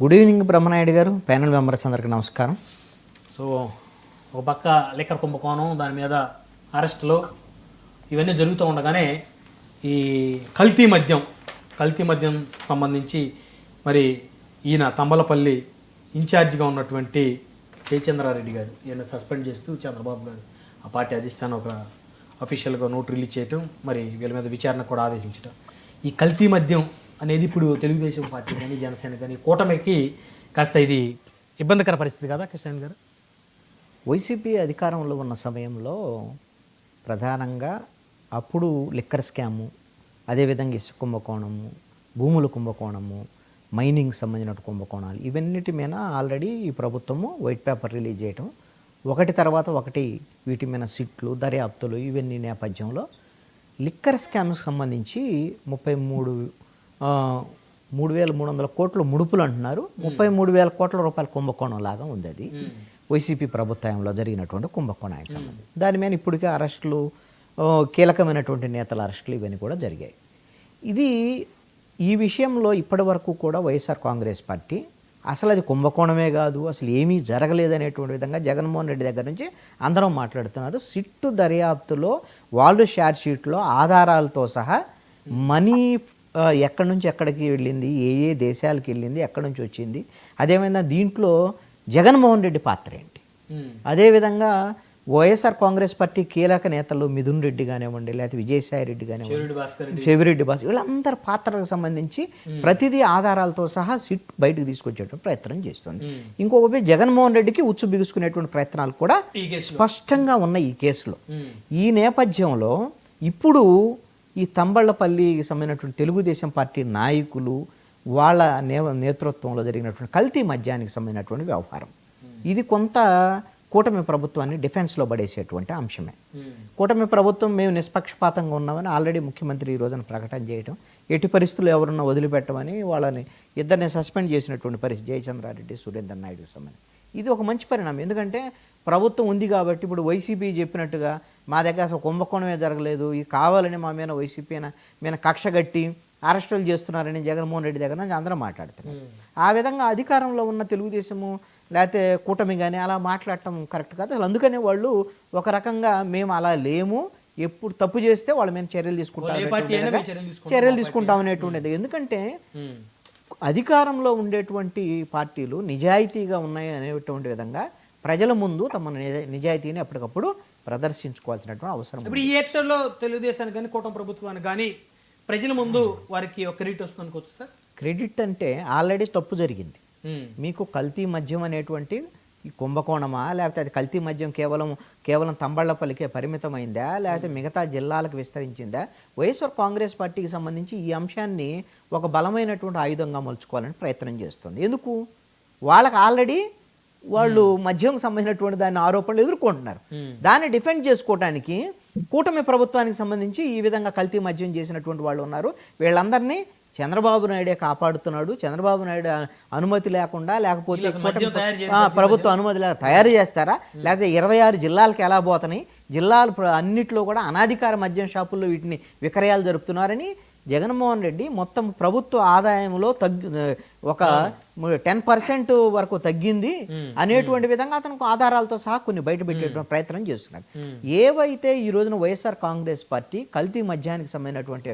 Good evening Brahmanaidu గారు. Panel members అందరికీ నమస్కారం. సో ఒక పక్క లిక్కర్ కుంభకోణం దాని మీద అరెస్టులు ఇవన్నీ జరుగుతూ ఉండగానే ఈ కల్తీ మద్యం కల్తీ మద్యం సంబంధించి మరి ఈయన తంబలపల్లి ఇన్ఛార్జిగా ఉన్నటువంటి జయచంద్రారెడ్డి గారు ఈయన సస్పెండ్ చేస్తూ చంద్రబాబు గారు ఆ పార్టీ అధిష్టానం ఒక అఫీషియల్గా నోట్ రిలీజ్ చేయటం మరి వీళ్ళ మీద విచారణ కూడా ఆదేశించడం ఈ కల్తీ మద్యం అనేది ఇప్పుడు తెలుగుదేశం పార్టీ కానీ జనసేన కానీ కూటమికి కాస్త ఇది ఇబ్బందికర పరిస్థితి కదా కిషన్ గారు? వైసీపీ అధికారంలో ఉన్న సమయంలో ప్రధానంగా అప్పుడు లిక్కర్ స్కాము అదేవిధంగా ఇసుక కుంభకోణము భూముల కుంభకోణము మైనింగ్ సంబంధించిన కుంభకోణాలు ఇవన్నిటి మీద ఆల్రెడీ ఈ ప్రభుత్వము వైట్ పేపర్ రిలీజ్ చేయటం ఒకటి తర్వాత ఒకటి వీటి మీద సిట్లు దర్యాప్తులు ఇవన్నీ నేపథ్యంలో లిక్కర్ స్కామ్కి సంబంధించి ముప్పై మూడు మూడు వేల మూడు వందల కోట్ల ముడుపులు అంటున్నారు. ముప్పై మూడు వేల కోట్ల రూపాయల కుంభకోణం లాగా ఉంది అది. వైసీపీ ప్రభుత్వంలో జరిగినటువంటి కుంభకోణానికి సంబంధించి. దాని మీద ఇప్పటికే అరెస్టులు కీలకమైనటువంటి నేతల అరెస్టులు ఇవన్నీ కూడా జరిగాయి. ఇది ఈ విషయంలో ఇప్పటి వరకు కూడా వైఎస్ఆర్ కాంగ్రెస్ పార్టీ అసలు అది కుంభకోణమే కాదు అసలు ఏమీ జరగలేదనేటువంటి విధంగా జగన్మోహన్ రెడ్డి దగ్గర నుంచి అందరం మాట్లాడుతున్నారు. సిట్టు దర్యాప్తులో వాళ్ళు షార్ట్ షీట్లో ఆధారాలతో సహా మనీ ఎక్కడి నుంచి ఎక్కడికి వెళ్ళింది? ఏ ఏ దేశాలకు వెళ్ళింది? ఎక్కడి నుంచి వచ్చింది? అదేమైనా దీంట్లో జగన్మోహన్ రెడ్డి పాత్ర ఏంటి? అదేవిధంగా వైఎస్ఆర్ కాంగ్రెస్ పార్టీ కీలక నేతలు మిథున్ రెడ్డి కానివ్వండి లేకపోతే విజయసాయి రెడ్డి కానివ్వండి చెవిరెడ్డి భాస్కర్ వీళ్ళందరి పాత్రలకు సంబంధించి ప్రతిదీ ఆధారాలతో సహా సిట్ బయటకు తీసుకొచ్చేటువంటి ప్రయత్నం చేస్తుంది. ఇంకొక వైపు జగన్మోహన్ రెడ్డికి ఉచ్చు బిగుసుకునేటువంటి ప్రయత్నాలు కూడా స్పష్టంగా ఉన్నాయి ఈ కేసులో. ఈ నేపథ్యంలో ఇప్పుడు ఈ తంబళ్ళపల్లికి సంబంధించినటువంటి తెలుగుదేశం పార్టీ నాయకులు వాళ్ళ నే నేతృత్వంలో జరిగినటువంటి కల్తీ మద్యానికి సంబంధించినటువంటి వ్యవహారం. ఇది కొంత కూటమి ప్రభుత్వాన్ని డిఫెన్స్లో పడేసేటువంటి అంశమే. కూటమి ప్రభుత్వం మేము నిష్పక్షపాతంగా ఉన్నామని ఆల్రెడీ ముఖ్యమంత్రి ఈ రోజున ప్రకటన చేయడం ఎట్టి పరిస్థితుల్లో ఎవరన్నా వదిలిపెట్టమని వాళ్ళని ఇద్దరిని సస్పెండ్ చేసినటువంటి పరిస్థితి జయచంద్రారెడ్డి సురేందర్ నాయుడు సంబంధించి. ఇది ఒక మంచి పరిణామం. ఎందుకంటే ప్రభుత్వం ఉంది కాబట్టి ఇప్పుడు వైసీపీ చెప్పినట్టుగా మా దగ్గర అసలు కుంభకోణమే జరగలేదు. ఇది కావాలని మా మీద వైసీపీ మీద కక్ష కట్టి అరెస్టులు చేస్తున్నారని జగన్మోహన్ రెడ్డి దగ్గర నుంచి అందరం మాట్లాడుతున్నారు. ఆ విధంగా అధికారంలో ఉన్న తెలుగుదేశము లేకపోతే కూటమి కానీ అలా మాట్లాడటం కరెక్ట్ కాదు. అసలు అందుకనే వాళ్ళు ఒక రకంగా మేము అలా లేము ఎప్పుడు తప్పు చేస్తే వాళ్ళ మేము చర్యలు తీసుకుంటాం. చర్యలు తీసుకుంటాం అనేటువంటిది. ఎందుకంటే అధికారంలో ఉండేటువంటి పార్టీలు నిజాయితీగా ఉన్నాయి అనేటువంటి విధంగా ప్రజల ముందు తమ నిజా- నిజాయితీని ఎప్పటికప్పుడు ప్రదర్శించుకోవాల్సినటువంటి అవసరం. ఇప్పుడు ఈ ఎపిసోడ్లో తెలుగుదేశానికి కానీ కూటమి ప్రభుత్వానికి కానీ ప్రజల ముందు వారికి ఒక క్రెడిట్ వస్తుంది అనుకోవచ్చు సార్? క్రెడిట్ అంటే ఆల్రెడీ తప్పు జరిగింది. మీకు కల్తీ మద్యం అనేటువంటి ఈ కుంభకోణమా? లేకపోతే అది కల్తీ మద్యం కేవలం కేవలం తంబళ్ళపల్లికే పరిమితమైందా? లేకపోతే మిగతా జిల్లాలకు విస్తరించిందా? వైఎస్ఆర్ కాంగ్రెస్ పార్టీకి సంబంధించి ఈ అంశాన్ని ఒక బలమైనటువంటి ఆయుధంగా మలుచుకోవాలని ప్రయత్నం చేస్తుంది. ఎందుకు? వాళ్ళకి ఆల్రెడీ వాళ్ళు మద్యం సంబంధించినటువంటి దాని ఆరోపణలు ఎదుర్కొంటున్నారు. దాన్ని డిఫెండ్ చేసుకోవడానికి కూటమి ప్రభుత్వానికి సంబంధించి ఈ విధంగా కల్తీ మద్యం చేసినటువంటి వాళ్ళు ఉన్నారు. వీళ్ళందరినీ చంద్రబాబు నాయుడే కాపాడుతున్నాడు. చంద్రబాబు నాయుడు అనుమతి లేకుండా లేకపోతే ప్రభుత్వ అనుమతి లేక తయారు చేస్తారా? లేకపోతే ఇరవై ఆరు జిల్లాలకు ఎలా పోతున్నాయి? జిల్లాలు అన్నిట్లో కూడా అనాధికార మద్యం షాపుల్లో వీటిని విక్రయాలు జరుపుతున్నారని జగన్మోహన్ రెడ్డి మొత్తం ప్రభుత్వ ఆదాయంలో తగ్గి ఒక టెన్ పర్సెంట్ వరకు తగ్గింది అనేటువంటి విధంగా అతనికి ఆధారాలతో సహా కొన్ని బయట పెట్టేటువంటి ప్రయత్నం చేస్తున్నాడు. ఏవైతే ఈ రోజున వైఎస్ఆర్ కాంగ్రెస్ పార్టీ కల్తీ మద్యానికి సంబంధించినటువంటి